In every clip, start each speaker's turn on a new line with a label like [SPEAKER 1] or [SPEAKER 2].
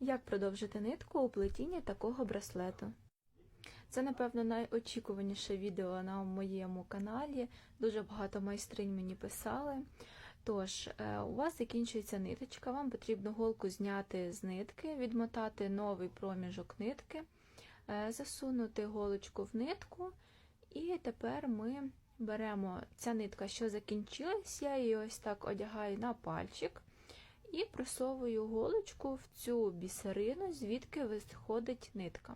[SPEAKER 1] Як продовжити нитку у плетінні такого браслету? Це, напевно, найочікуваніше відео на моєму каналі. Дуже багато майстринь мені писали. Тож, е, у вас закінчується ниточка, вам потрібно голку зняти з нитки, відмотати новий проміжок нитки, е, засунути голочку в нитку, і тепер ми беремо ця нитка, що закінчилась, я її ось так одягаю на пальчик. І просовую голочку в цю бісерину, звідки виходить нитка.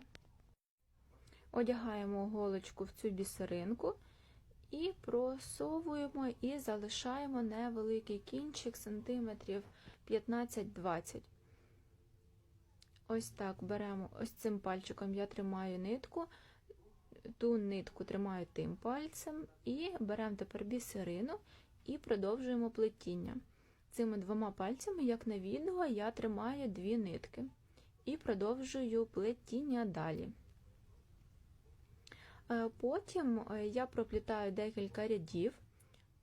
[SPEAKER 1] Одягаємо голочку в цю бісеринку і просовуємо і залишаємо невеликий кінчик сантиметрів 15-20. Ось так беремо ось цим пальчиком я тримаю нитку, ту нитку тримаю тим пальцем, і беремо тепер бісерину і продовжуємо плетіння. Цими двома пальцями, як на відео, я тримаю дві нитки і продовжую плетіння далі. Е, Потім е, я проплітаю декілька рядів.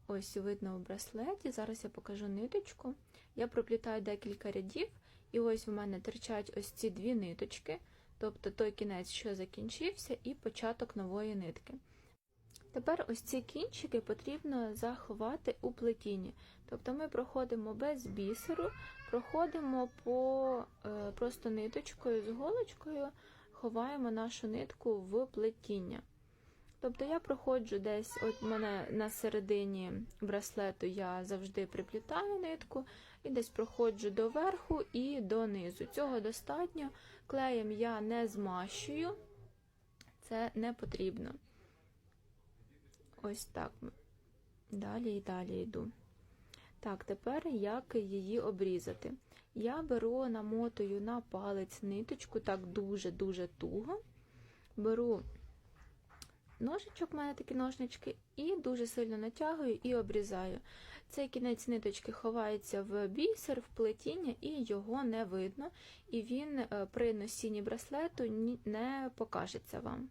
[SPEAKER 1] Ось видно в браслеті, зараз я покажу ниточку. Я проплітаю декілька рядів, і ось в мене терчать ось ці дві ниточки, тобто той кінець, що закінчився, і початок нової нитки. Тепер ось ці кінчики потрібно заховати у плетінні. Тобто ми проходимо без бісеру, проходимо по е, просто ниточкою з голочкою, ховаємо нашу нитку в плетіння. Тобто я проходжу десь, от мене на середині браслету я завжди приплітаю нитку, і десь проходжу до верху і донизу. Цього достатньо. Клеєм я не змащую, це не потрібно. Ось так. Далі і далі йду. Так, тепер як її обрізати? Я беру, намотую на палець ниточку, так дуже-дуже туго. Беру ножичок, у мене такі ножнички, і дуже сильно натягую і обрізаю. Цей кінець ниточки ховається в бісер, в плетіння, і його не видно, і він при носінні браслету не покажеться вам.